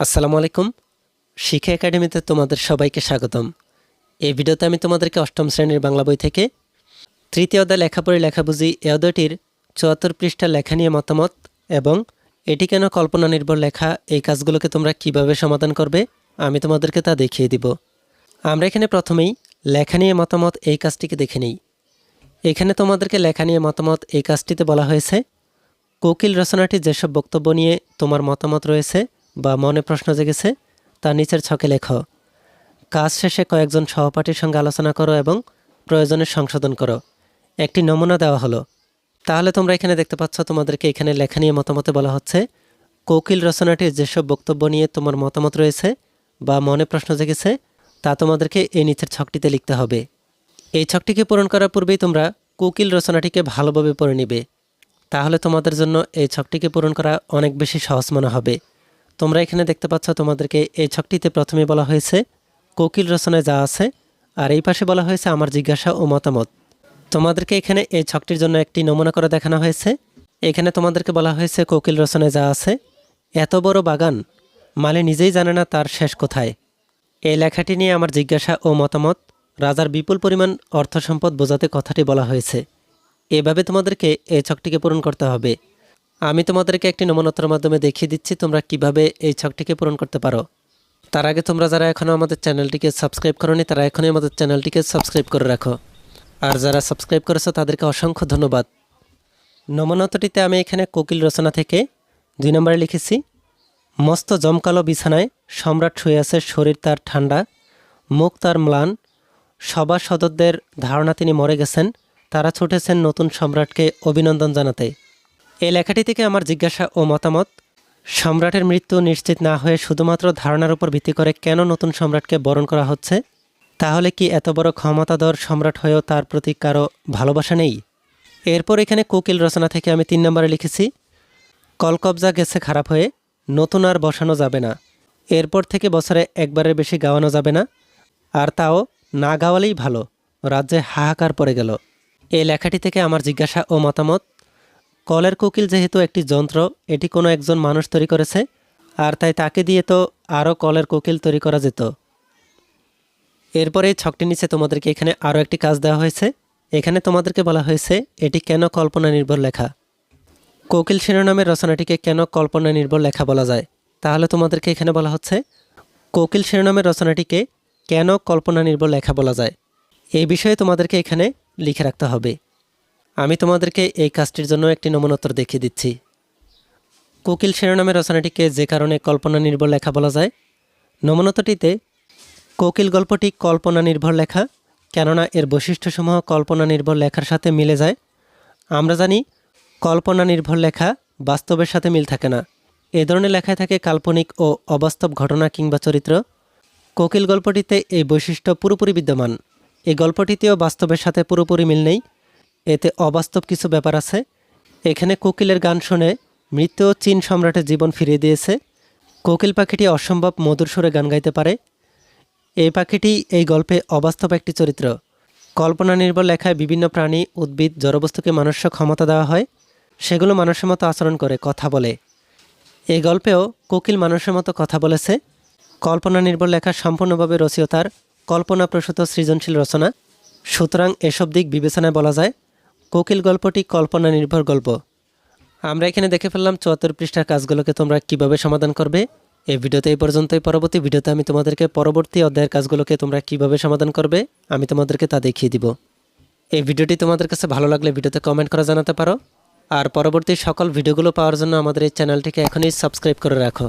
আসসালামু আলাইকুম। শিক্ষা একাডেমিতে তোমাদের সবাইকে স্বাগতম। এই ভিডিওতে আমি তোমাদেরকে অষ্টম শ্রেণির বাংলা বই থেকে তৃতীয় অধ্যায় লেখাপড়ি লেখা বুঝি এ অধ্যায়টির চুয়াত্তর পৃষ্ঠা লেখা নিয়ে মতামত এবং এটি কেন কল্পনা নির্ভর লেখা, এই কাজগুলোকে তোমরা কীভাবে সমাধান করবে, আমি তোমাদেরকে তা দেখিয়ে দিব। আমরা এখানে প্রথমেই লেখা নিয়ে মতামত, এই কাজটিকে দেখে নিই। এখানে তোমাদেরকে লেখা নিয়ে মতামত, এই কাজটিতে বলা হয়েছে, কোকিল রচনাটি যেসব বক্তব্য নিয়ে তোমার মতামত রয়েছে বা মনে প্রশ্ন জেগেছে, তা নিচের ছকে লেখো। কাজ শেষে কয়েকজন সহপাঠীর সঙ্গে আলোচনা করো এবং প্রয়োজনে সংশোধন করো। একটি নমুনা দেওয়া হলো। তাহলে তোমরা এখানে দেখতে পাচ্ছ তোমাদেরকে এখানে লেখা নিয়ে মতামতে বলা হচ্ছে, কোকিল রচনাটির যেসব বক্তব্য নিয়ে তোমার মতামত রয়েছে বা মনে প্রশ্ন জেগেছে, তা তোমাদেরকে এই নিচের ছকটিতে লিখতে হবে। এই ছকটিকে পূরণ করার পূর্বেই তোমরা কোকিল রচনাটিকে ভালোভাবে পড়ে নিবে। তাহলে তোমাদের জন্য এই ছকটিকে পূরণ করা অনেক বেশি সহজ মনে হবে। তোমরা এখানে দেখতে পাচ্ছ তোমাদেরকে এই ছকটিতে প্রথমে বলা হয়েছে, কোকিল রচনায় যা আছে, আর এই পাশে বলা হয়েছে আমার জিজ্ঞাসা ও মতামত। তোমাদেরকে এখানে এই ছকটির জন্য একটি নমুনা করে দেখানো হয়েছে। এখানে তোমাদেরকে বলা হয়েছে, কোকিল রচনায় যা আছে, এত বড় বাগান, মালে নিজেই জানে না তার শেষ কোথায়। এই লেখাটি নিয়ে আমার জিজ্ঞাসা ও মতামত, রাজার বিপুল পরিমাণ অর্থ সম্পদ বোঝাতে কথাটি বলা হয়েছে। এভাবে তোমাদেরকে এই ছকটিকে পূরণ করতে হবে। আমি তোমাদেরকে একটি নমনতার মাধ্যমে দেখিয়ে দিচ্ছি তোমরা কীভাবে এই ছকটিকে পূরণ করতে পারো। তার আগে তোমরা যারা এখনও আমাদের চ্যানেলটিকে সাবস্ক্রাইব করনি, তারা এখনই আমাদের চ্যানেলটিকে সাবস্ক্রাইব করে রাখো। আর যারা সাবস্ক্রাইব করেছ, তাদেরকে অসংখ্য ধন্যবাদ। নমনতটিতে আমি এখানে কোকিল রচনা থেকে দুই নম্বরে লিখেছি, মস্ত জমকালো বিছানায় সম্রাট শুয়ে আছে শরীর তার ঠান্ডা, মুখ তার ম্লান, সভা ধারণা তিনি মরে গেছেন, তারা ছুটেছেন নতুন সম্রাটকে অভিনন্দন জানাতে। এই লেখাটি থেকে আমার জিজ্ঞাসা ও মতামত, সম্রাটের মৃত্যু নিশ্চিত না হয়ে শুধুমাত্র ধারণার উপর ভিত্তি করে কেন নতুন সম্রাটকে বরণ করা হচ্ছে? তাহলে কি এত বড় ক্ষমতাধর সম্রাট হয়েও তার প্রতি কারও ভালোবাসা নেই? এরপর এখানে কোকিল রচনা থেকে আমি তিন নম্বরে লিখেছি, কলকবজা গেছে খারাপ হয়ে, নতুন আর বসানো যাবে না। এরপর থেকে বছরে একবারের বেশি গাওয়ানো যাবে না, আর তাও না গাওয়ালেই ভালো, রাজ্যে হাহাকার পড়ে গেল। এই লেখাটি থেকে আমার জিজ্ঞাসা ও মতামত কলের কোকিল যেহেতু একটি যন্ত্র, এটি কোনো একজন মানুষ তৈরি করেছে, আর তাই তাকে দিয়ে তো আরও কলের কোকিল তৈরি করা যেত। এরপরে এই ছকটি নিচে তোমাদেরকে এখানে আরও একটি কাজ দেওয়া হয়েছে। এখানে তোমাদেরকে বলা হয়েছে, এটি কেন কল্পনা নির্ভর লেখা? কোকিল শিরোনামের রচনাটিকে কেন কল্পনা নির্ভর লেখা বলা যায়? তাহলে তোমাদেরকে এখানে বলা হচ্ছে, কোকিল শিরোনামের রচনাটিকে কেন কল্পনা নির্ভর লেখা বলা যায়? এই বিষয়ে তোমাদেরকে এখানে লিখে রাখতে হবে। আমি তোমাদেরকে এই কাজটির জন্য একটি নমুনোত্তর দেখিয়ে দিচ্ছি। কোকিল শিরোনামের রচনাটিকে যে কারণে কল্পনা নির্ভর লেখা বলা যায় নমুনতটিতে কোকিল গল্পটি কল্পনা নির্ভর লেখা, কেননা এর বৈশিষ্ট্যসমূহ কল্পনা নির্ভর লেখার সাথে মিলে যায়। আমরা জানি, কল্পনা নির্ভর লেখা বাস্তবের সাথে মিল থাকে না। এ ধরনের লেখায় থাকে কাল্পনিক ও অবাস্তব ঘটনা কিংবা চরিত্র। কোকিল গল্পটিতে এই বৈশিষ্ট্য পুরোপুরি বিদ্যমান। এই গল্পটিতেও বাস্তবের সাথে পুরোপুরি মিল নেই। এতে অবাস্তব কিছু ব্যাপার আছে। এখানে কোকিলের গান শুনে মৃত্যু চীন সম্রাটের জীবন ফিরিয়ে দিয়েছে। কোকিল পাখিটি অসম্ভব মধুর সুরে গান গাইতে পারে। এই পাখিটি এই গল্পে অবাস্তব একটি চরিত্র। কল্পনা নির্ভর লেখায় বিভিন্ন প্রাণী, উদ্ভিদ, জড়বস্তুকে মানুষ্য ক্ষমতা দেওয়া হয়। সেগুলো মানুষের মতো আচরণ করে, কথা বলে। এই গল্পেও কোকিল মানুষের মতো কথা বলেছে। কল্পনা নির্ভর লেখা সম্পূর্ণভাবে রচিয়তার কল্পনাপ্রসূত সৃজনশীল রচনা। সুতরাং এসব দিক বিবেচনায় বলা যায়। কোকিল গল্পটি কল্পনা নির্ভর গল্প। আমরা এখানে দেখে ফেললাম চুয়াত্তর পৃষ্ঠার কাজগুলোকে তোমরা কীভাবে সমাধান করবে। এই ভিডিওতে এই পর্যন্তই। পরবর্তী ভিডিওতে আমি তোমাদেরকে পরবর্তী অধ্যায়ের কাজগুলোকে তোমরা কীভাবে সমাধান করবে, আমি তোমাদেরকে তা দেখিয়ে দিব। এই ভিডিওটি তোমাদের কাছে ভালো লাগলে ভিডিওতে কমেন্ট করে জানাতে পারো। আর পরবর্তী সকল ভিডিওগুলো পাওয়ার জন্য আমাদের এই চ্যানেলটিকে এখনই সাবস্ক্রাইব করে রাখো।